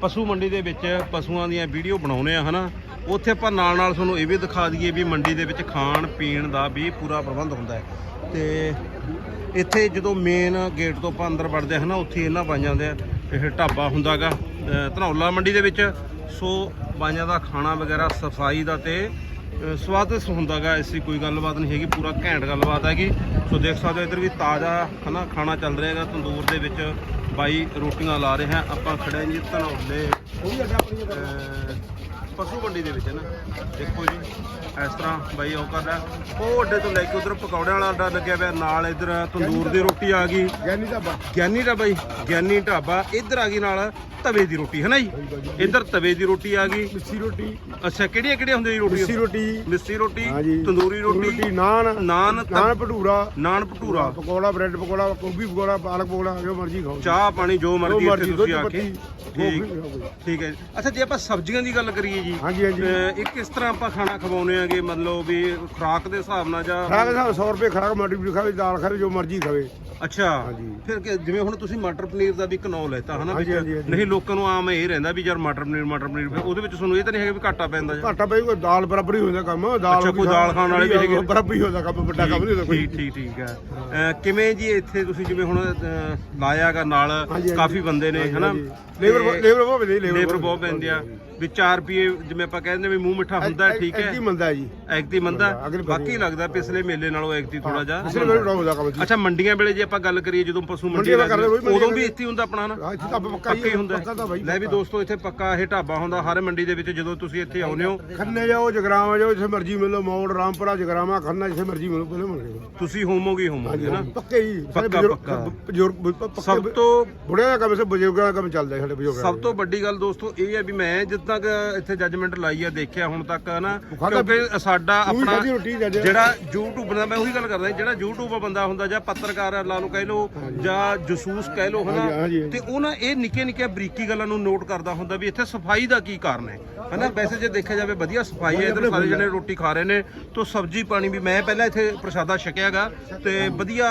ਪਸ਼ੂ ਮੰਡੀ ਦੇ ਵਿੱਚ ਪਸ਼ੂਆਂ ਦੀਆਂ ਵੀਡੀਓ ਬਣਾਉਨੇ ਆ, ਹਨਾ? ਉੱਥੇ ਆਪਾਂ ਨਾਲ ਨਾਲ ਤੁਹਾਨੂੰ ਇਹ ਵੀ ਦਿਖਾ ਦਈਏ ਵੀ ਮੰਡੀ ਦੇ ਵਿੱਚ ਖਾਣ, ਪੀਣ ਦਾ ਵੀ ਪੂਰਾ ਪ੍ਰਬੰਧ ਹੁੰਦਾ ਹੈ। ਤੇ ਇੱਥੇ ਜਦੋਂ ਮੇਨ ਗੇਟ ਤੋਂ ਆਪਾਂ ਅੰਦਰ ਵੜਦੇ ਹਾਂ ਨਾ ਉੱਥੇ ਇਹਨਾਂ ਬਾਈਆਂ ਦੇ ਇਹ ਢਾਬਾ ਹੁੰਦਾਗਾ ਧਨੌਲਾ ਮੰਡੀ ਦੇ ਵਿੱਚ। ਸੋ ਬਾਈਆਂ ਦਾ ਖਾਣਾ ਵਗੈਰਾ, ਸਫ਼ਾਈ ਦਾ ਤੇ ਅ, ਸਵਾਦਿਸ਼ਟ ਹੁੰਦਾਗਾ ਐਸੀ ਕੋਈ ਗੱਲਬਾਤ ਨਹੀਂ ਹੈਗੀ ਪੂਰਾ ਘੈਂਟ ਗੱਲਬਾਤ ਹੈਗੀ। ਸੋ ਦੇਖ ਸਕਦੇ ਹੋ ਇੱਧਰ ਵੀ ਤਾਜ਼ਾ ਹਨਾ ਖਾਣਾ ਚੱਲ ਰਿਹਾ ਹੈਗਾ ਤੰਦੂਰ ਦੇ ਵਿੱਚ ਬਾਈ ਰੋਟੀਆਂ ਲਾ ਰਹੇ ਹੈ। ਆਪਾਂ ਖੜੇ ਜੀ ਧਨੌਲੇ ਪਸ਼ੂ ਮੰਡੀ ਦੇ ਵਿੱਚ ਹੈ ਨਾ? ਦੇਖੋ ਜੀ ਇਸ ਤਰ੍ਹਾਂ ਬਾਈ ਉਹ ਕਰਦਾ। ਉਹ ਅੱਡੇ ਤੋਂ ਲੈ ਕੇ ਉਧਰ ਪਕੌੜਿਆਂ ਵਾਲਾ ਅੱਡਾ ਲੱਗਿਆ ਪਿਆ ਨਾਲ ਇਧਰ ਤੰਦੂਰ ਦੀ ਰੋਟੀ ਆ ਗਈ। ਗਿਆਨੀ ਢਾਬਾ। ਗਿਆਨੀ ਢਾਬਾ ਜੀ ਗਿਆਨੀ ਢਾਬਾ ਇੱਧਰ ਆ ਗਈ ਨਾਲ ਤਵੇ ਦੀ ਰੋਟੀ ਹੈ ਨਾ ਜੀ ਇੱਧਰ ਤਵੇ ਦੀ ਰੋਟੀ ਆ ਗਈ। ਮਿੱਸੀ ਰੋਟੀ। ਅੱਛਾ ਕਿਹੜੀਆਂ ਕਿਹੜੀਆਂ ਹੁੰਦੀਆਂ ਜੀ ਮਿੱਸੀ ਰੋਟੀ। ਮਿੱਸੀ ਰੋਟੀ ਹਾਂਜੀ ਤੰਦੂਰੀ ਰੋਟੀ ਨਾਨ। ਨਾਨ ਤ- ਨਾਨ ਭਟੂਰਾ। ਨਾਨ ਭਟੂਰਾ। ਪਕੌੜਾ ਬ੍ਰੈਡ ਪਕੌੜਾ ਗੋਭੀ ਪਕੌੜਾ ਪਾਲਕ ਪਕੌੜਾ ਜੋ ਮਰਜ਼ੀ ਖਾਓ ਚਾਹ ਪਾਣੀ ਜੋ ਮਰਜ਼ੀ ਇੱਥੇ ਮਰਜ਼ੀ, ਤੁਸੀਂ ਦੁੱਧ ਆ ਕੇ। ਪੱਤੀ, ਠੀਕ। ਠੀਕ ਹੈ ਜੀ। ਅੱਛਾ ਜੇ ਆਪਾਂ ਸਬਜ਼ੀਆਂ ਦੀ ਗੱਲ ਕਰੀਏ ਜੀ ਹਾਂਜੀ ਹਾਂਜੀ। ਅਹ, ਇਹ ਕਿਸ ਤਰ੍ਹਾਂ ਆਪਾਂ ਖਾਣਾ ਖਵਾਉਨੇ ਆਗੇ ਮਤਲਬ ਵੀ ਖੁਰਾਕ ਦੇ ਹਿਸਾਬ ਨਾਲ ਜਾਂ ਖਰਾਕ ਦਾ 100 ਰੁਪਏ ਖਰਾਕ ਮਟਰ ਵੀ ਖਾਵੇ ਦਾਲ ਖਾਵੇ ਜੋ ਮਰਜ਼ੀ ਖਾਵੇ। ਅੱਛਾ ਹਾਂਜੀ। ਫਿਰ ਕਿ ਜਿਵੇਂ ਹੁਣ ਤੁਸੀਂ ਮਟਰ ਪਨੀਰ ਦਾ ਵੀ ਕਨੌ ਲੈਤਾ ਹਨਾ ਹਾਂਜੀ, ਵਿੱਚ? ਹਾਂਜੀ, ਹਾਂਜੀ। ਨਹੀਂ ਲੋਕਾਂ ਨੂੰ ਆਮ ਇਹ ਰਹਿੰਦਾ ਵੀ ਯਾਰ ਮਟਰ ਪਨੀਰ ਮਟਰ ਪਨੀਰ ਫਿਰ ਉਹਦੇ ਵਿੱਚ ਤੁਹਾਨੂੰ ਇਹ ਤਾਂ ਨਹੀਂ ਹੈਗਾ ਵੀ ਘਾਟਾ ਪੈਂਦਾ ਜਾਂ ਘਾਟਾ ਪਈ ਕੋਈ ਦਾਲ ਬਰਾਬਰ ਹੀ ਹੁੰਦਾ ਕੰਮ ਦਾਲ ਅੱਛਾ, ਕੋਈ ਦਾਲ ਖਾਣ ਵਾਲੇ ਵੀ ਹੈਗੇ। ਬਰਾਬਰ ਹੀ ਹੁੰਦਾ ਕੰਮ ਵੱਡਾ ਕੰਮ ਨਹੀਂ ਹੁੰਦਾ ਕੋਈ ਠੀਕ ਠੀਕ ਠੀਕ ਹੈ ਅਹ, ਕਿਵੇਂ ਜੀ ਇੱਥੇ ਤੁਸੀਂ ਜਿਵੇਂ ਹੁਣ ਅਹ, ਲਾਇਆਗਾ ਨਾਲ ਹਾਂਜੀ। ਕਾਫੀ ਬੰਦੇ ਨੇ ਹਨਾ ਲੇਬਰ ਤੇ ਲੇਬਰ ਬਹੁਤ ਵਧੀਆ ਲੇਬਰ ਬਹੁਤ ਪੈਂਦੇ ਆ ਵੀ 4 ਰੁਪਏ ਜਿਵੇਂ ਆਪਾਂ ਕਹਿੰਦੇ ਵੀ ਮੂੰਹ ਮਿੱਠਾ ਹੁੰਦਾ ਹੈ, ਠੀਕ ਹੈ ਮੰਦਾ ਹੈ ਜੀ ਐਗਤੀ ਮੰਦਾ ਅਗਲੀ ਵਾਰੀ। ਬਾਕੀ ਲੱਗਦਾ ਪਿਛਲੇ ਮੇਲੇ ਨਾਲੋਂ ਐਗਤੀ ਥੋੜਾ ਜਿਹਾ ਪਿਛਲੇ ਕੰਮ ਜੀ ਅੱਛਾ ਮੰਡੀਆਂ ਵੇਲੇ ਜੇ ਆਪਾਂ ਗੱਲ ਕਰੀਏ ਜਦੋਂ ਪਸ਼ੂ ਮੰਡੀ ਦਾ ਉਦੋਂ ਵੀ ਇੱਥੇ ਹੁੰਦਾ ਆਪਣਾ ਹਾਂ ਇੱਥੇ ਤਾਂ ਪੱਕਾ ਹੀ ਹੁੰਦਾ। ਲੈ ਵੀ ਦੋਸਤੋ ਇੱਥੇ ਪੱਕਾ ਇਹ ਢਾਬਾ ਹੁੰਦਾ ਹਰ ਮੰਡੀ ਦੇ ਵਿੱਚ ਜਦੋਂ ਤੁਸੀਂ ਇੱਥੇ ਆਉਂਦੇ ਹੋ। ਖੰਨੇ ਜਾਓ ਜਗਰਾਵਾਂ ਜਾਓ ਜਿੱਥੇ ਮਰਜ਼ੀ ਮਿਲੋ ਮੋੜ ਰਾਮਪੁਰਾ ਜਗਰਾਵਾਂ ਖੰਨਾ ਜਿੱਥੇ ਮਰਜ਼ੀ ਮਿਲੋ ਪਹਿਲੇ ਮਿਲ ਤੁਸੀਂ ਹੋਮੋਗੇ ਹੋਮੋਗੇ ਹਨਾ ਪੱਕੇ ਹੀ। ਪੱਕਾ, ਪੱਕਾ। ਸਭ ਤੋਂ ਬੁੜਿਆਂ ਦਾ ਕੰਮ ਸੇ ਬਜ਼ੁਰਗਾਂ ਦਾ ਕੰਮ ਚੱਲਦਾ ਸਾਡੇ ਬਜ਼ੁਰਗਾਂ ਸਭ ਤੋਂ ਵੱਡੀ ਗੱਲ ਦੋਸਤੋ ਇਹ ਹੈ ਵੀ ਮੈਂ ਜਦ ਤੱਕ ਇੱਥੇ ਜੱਜਮੈਂਟ ਲਾਈ ਆ ਦੇਖਿਆ ਹੁਣ ਤੱਕ ਨਾ? ਕਿਉਂਕਿ ਸਾਡਾ ਆਪਣਾ ਜਿਹੜਾ YouTube ਦਾ ਮੈਂ ਉਹੀ ਗੱਲ ਕਰਦਾ ਜਿਹੜਾ YouTube ਬੰਦਾ ਹੁੰਦਾ ਜਾਂ ਪੱਤਰਕਾਰ ਲਾ ਲਓ ਕਹਿ ਲਓ ਜਾਂ ਜਸੂਸ ਕਹਿ ਲਓ ਹਨਾ। ਤੇ ਉਹ ਨਾ ਇਹ ਨਿੱਕੇ ਨਿੱਕੇ ਬਰੀਕੀ ਗੱਲਾਂ ਨੂੰ ਨੋਟ ਕਰਦਾ ਹੁੰਦਾ ਵੀ ਇੱਥੇ ਸਫ਼ਾਈ ਦਾ ਕੀ ਕਾਰਨ ਹੈ ਹਨਾ? ਵੈਸੇ ਜੇ ਦੇਖਿਆ ਜਾਵੇ ਵਧੀਆ ਸਫ਼ਾਈ ਹੈ ਇਧਰ ਸਾਰੇ ਜਣੇ ਰੋਟੀ ਖਾ ਰਹੇ ਨੇ ਤੋਂ ਸਬਜ਼ੀ ਪਾਣੀ ਵੀ ਮੈਂ ਪਹਿਲਾਂ ਇੱਥੇ ਪ੍ਰਸ਼ਾਦਾ ਛਕਿਆਗਾ ਤੇ ਵਧੀਆ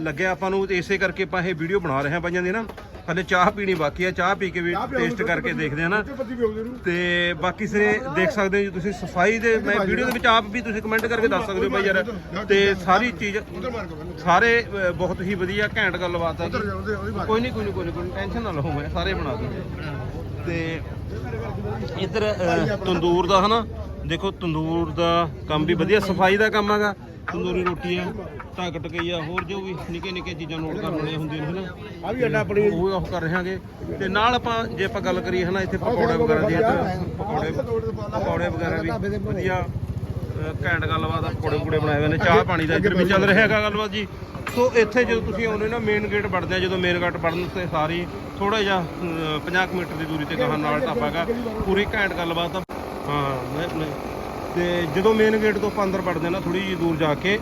ਲੱਗਿਆ ਆਪਾਂ ਨੂੰ ਇਸੇ ਕਰਕੇ ਆਪਾਂ ਇਹ ਵੀਡੀਓ ਬਣਾ ਰਹੇ ਹਾਂ ਬਾਈਆਂ ਦੀ ਨਾ ਹਲੇ ਚਾਹ ਪੀਣੀ ਬਾਕੀ ਹੈ ਚਾਹ ਪੀ ਕੇ ਵੀ ਟੇਸਟ ਕਰਕੇ ਦੇਖਦੇ ਹਾਂ ਨਾ। ਤੇ ਬਾਕੀ ਸਾਰੇ ਦੇਖ ਸਕਦੇ ਹੋ ਜੀ ਤੁਸੀਂ ਸਫ਼ਾਈ ਦੇ ਮੈਂ ਵੀਡੀਓ ਦੇ ਵਿੱਚ ਆਪ ਵੀ ਤੁਸੀਂ ਕਮੈਂਟ ਕਰਕੇ ਦੱਸ ਸਕਦੇ ਹੋ ਬਾਈ ਯਾਰ। ਤੇ ਸਾਰੀ ਚੀਜ਼ ਸਾਰੇ ਬਹੁਤ ਹੀ ਵਧੀਆ ਘੈਂਟ ਗੱਲਬਾਤ ਹੈ ਕੋਈ ਨਹੀਂ ਕੋਈ ਨਹੀਂ ਕੋਈ ਨਹੀਂ ਟੈਨਸ਼ਨ ਨਾ। ਲਓ ਮੈਂ ਸਾਰੇ ਬਣਾ ਦੂੰਗਾ। ਤੇ ਇੱਧਰ ਤੰਦੂਰ ਦਾ ਹਨਾ ਦੇਖੋ ਤੰਦੂਰ ਦਾ ਕੰਮ ਵੀ ਵਧੀਆ ਸਫ਼ਾਈ ਦਾ ਕੰਮ ਹੈਗਾ। ਤੰਦੂਰੀ ਰੋਟੀ ਆ ਢੱਕ ਟਕਈਆ ਹੋਰ ਜੋ ਵੀ ਨਿੱਕੇ ਨਿੱਕੇ ਚੀਜ਼ਾਂ ਨੋਟ ਕਰਨ ਵਾਲੀਆਂ ਹੁੰਦੀਆਂ ਨੇ ਹਨਾ। ਆ ਵੀ ਅੱਡਾ ਆਪਣੀ ਉਹ ਉਹ ਕਰ ਰਹੇ ਹਾਂਗੇ। ਤੇ ਨਾਲ ਆਪਾਂ ਜੇ ਆਪਾਂ ਗੱਲ ਕਰੀਏ ਹਨਾ ਇੱਥੇ ਪਕੌੜੇ ਵਗੈਰਾ ਦੀ ਪਕੌੜੇ ਪਕੌੜੇ ਵਗੈਰਾ ਵੀ ਵਧੀਆ ਘੈਂਟ ਗੱਲਬਾਤ ਆ ਪਕੌੜੇ ਪਕੌੜੇ ਬਣਾਏ ਹੋਏ ਨੇ ਚਾਹ ਪਾਣੀ ਦਾ ਇੱਧਰ ਵੀ ਚੱਲ ਰਿਹਾ ਹੈਗਾ ਗੱਲਬਾਤ ਜੀ। ਸੋ ਇੱਥੇ ਜਦੋਂ ਤੁਸੀਂ ਆਉਂਦੇ ਨਾ ਮੇਨ ਗੇਟ ਵੜਦੇ ਆ ਜਦੋਂ ਮੇਨ ਗੇਟ ਵੜਨ ਤੇ ਸਾਰੀ ਥੋੜਾ ਜਿਹਾ ਅਹ, 50 ਕੁ ਮੀਟਰ ਦੀ ਦੂਰੀ ਤੇ ਗਾਹਾਂ ਨਾਲ ਹੈਗਾ। ਪੂਰੀ ਘੈਂਟ ਗੱਲਬਾਤ ਆ। ਹਾਂ ਮੈਂ ਮੈਂ ਤੇ ਜਦੋਂ ਮੇਨ ਗੇਟ ਤੋਂ ਆਪਾਂ ਅੰਦਰ ਵੜਦੇ ਆ ਨਾ ਥੋੜੀ ਜਿਹੀ ਦੂਰ ਜਾ ਕੇ,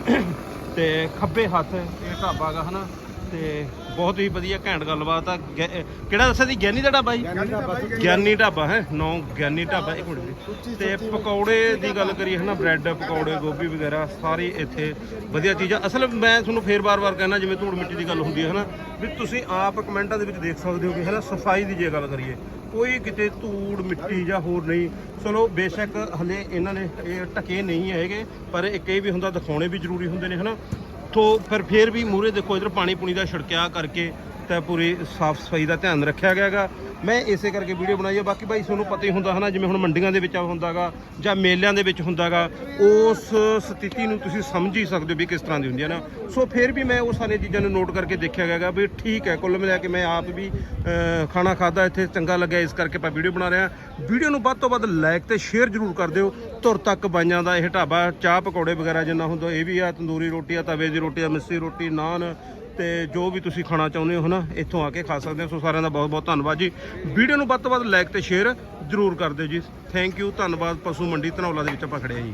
ਤੇ ਖੱਬੇ ਹੱਥ, ਇਹ ਢਾਬਾ ਹੈਗਾ ਹਨਾ ਤੇ ਬਹੁਤ ਹੀ ਵਧੀਆ ਘੈਂਟ ਗੱਲਬਾਤ ਆ। ਗੈ- ਕਿਹੜਾ ਦੱਸਿਆ ਸੀ? ਗਿਆਨੀ ਦਾ ਢਾਬਾ ਜੀ? ਗਿਆਨੀ ਢਾਬਾ ਹੈ? ਨੌ ਗਿਆਨੀ ਢਾਬਾ ਇੱਕ ਮਿੰਟ ਜੀ। ਤੇ ਪਕੌੜੇ ਦੀ ਗੱਲ ਕਰੀਏ ਹਨਾ ਬ੍ਰੈਡ ਪਕੌੜੇ ਗੋਭੀ ਵਗੈਰਾ ਸਾਰੀ ਇੱਥੇ ਵਧੀਆ ਚੀਜ਼ਾਂ। ਅਸਲ ਮੈਂ ਤੁਹਾਨੂੰ ਫੇਰ ਬਾਰ-ਬਾਰ ਕਹਿਣਾ ਜਿਵੇਂ ਧੂੜ ਮਿੱਟੀ ਦੀ ਗੱਲ ਹੁੰਦੀ ਹੈ ਹਨਾ ਵੀ ਤੁਸੀਂ ਆਪ ਕਮੈਂਟਾਂ ਦੇ ਵਿੱਚ ਦੇਖ ਸਕਦੇ ਹੋ ਕਿ ਹਨਾ ਸਫ਼ਾਈ ਦੀ ਜੇ ਗੱਲ ਕਰੀਏ ਕੋਈ ਕਿਤੇ ਧੂੜ ਮਿੱਟੀ ਜਾਂ ਹੋਰ ਨਹੀਂ। ਚਲੋ ਬੇਸ਼ੱਕ ਹਲੇ ਇਹਨਾਂ ਨੇ ਇਹ ਟਕੇ ਨਹੀਂ ਹੈਗੇ ਪਰ ਇੱਕ ਇਹ ਵੀ ਹੁੰਦਾ ਦਿਖਾਉਣੇ ਵੀ ਜ਼ਰੂਰੀ ਹੁੰਦੇ ਨੇ ਹਨਾ। ਉੱਥੋਂ ਫਿਰ ਫੇਰ ਵੀ ਮੂਰੇ ਦੇਖੋ ਇਧਰ ਪਾਣੀ ਪੁਣੀ ਦਾ ਛਿੜਕਿਆ ਕਰਕੇ ਤਾਂ ਪੂਰੀ ਸਾਫ਼ ਸਫ਼ਾਈ ਦਾ ਧਿਆਨ ਰੱਖਿਆ ਗਿਆ ਹੈਗਾ। ਮੈਂ ਇਸੇ ਕਰਕੇ ਵੀਡੀਓ ਬਣਾਈ ਹੈ ਬਾਕੀ ਭਾਈ ਤੁਹਾਨੂੰ ਪਤਾ ਹੀ ਹੁੰਦਾ ਹਨਾ, ਜਿਵੇਂ ਹੁਣ ਮੰਡੀਆਂ ਦੇ ਵਿੱਚ ਹੁੰਦਾਗਾ ਜਾਂ ਮੇਲਿਆਂ ਦੇ ਵਿੱਚ ਹੁੰਦਾਗਾ, ਉਸ ਸਥਿਤੀ ਨੂੰ ਤੁਸੀਂ ਸਮਝ ਹੀ ਸਕਦੇ ਹੋ ਵੀ ਕਿਸ ਤਰ੍ਹਾਂ ਦੀ ਹੁੰਦੀ ਹੈ ਨਾ। ਸੋ ਫਿਰ ਵੀ ਮੈਂ ਉਹ ਸਾਰੀਆਂ ਚੀਜ਼ਾਂ ਨੂੰ ਨੋਟ ਕਰਕੇ ਦੇਖਿਆ ਗਿਆ ਗਾ ਵੀ ਠੀਕ ਹੈ, ਕੁੱਲ ਮਿਲਾ ਕੇ ਮੈਂ ਆਪ ਵੀ ਖਾਣਾ ਖਾਦਾ ਇੱਥੇ ਚੰਗਾ ਲੱਗਿਆ, ਇਸ ਕਰਕੇ ਆਪਾਂ ਵੀਡੀਓ ਬਣਾ ਰਿਹਾ ਵੀਡੀਓ ਨੂੰ ਵੱਧ ਤੋਂ ਵੱਧ ਲਾਈਕ ਤੇ ਸ਼ੇਅਰ ਜ਼ਰੂਰ ਕਰ ਦਿਓ। ਤੁਰ ਤੱਕ ਬਾਈਆਂ ਦਾ ਇਹ ਢਾਬਾ, ਚਾਹ ਪਕੌੜੇ ਵਗੈਰਾ ਜਿੰਨਾ ਹੁੰਦਾ, ਇਹ ਵੀ ਆ, ਤੰਦੂਰੀ ਰੋਟੀ ਆ, ਤਵੇ ਦੀ ਰੋਟੀ ਆ, ਮਿੱਸੀ ਰੋਟੀ, ਨਾਨ ਤੇ ਜੋ ਵੀ ਤੁਸੀਂ ਖਾਣਾ ਚਾਹੁੰਦੇ ਹੋ ਨਾ, ਇੱਥੋਂ ਆ ਕੇ ਖਾ ਸਕਦੇ ਹੋ। ਸੋ ਸਾਰਿਆਂ ਦਾ ਬਹੁਤ ਬਹੁਤ ਧੰਨਵਾਦ ਜੀ। ਵੀਡੀਓ ਨੂੰ ਵੱਧ ਤੋਂ ਵੱਧ ਲਾਈਕ ਤੇ ਸ਼ੇਅਰ ਜ਼ਰੂਰ ਕਰ ਦਿਓ ਜੀ। ਥੈਂਕ ਯੂ ਧੰਨਵਾਦ। ਪਸ਼ੂ ਮੰਡੀ ਧਨੌਲਾ ਦੇ ਵਿੱਚ ਆਪਾਂ ਖੜੇ ਆ ਜੀ।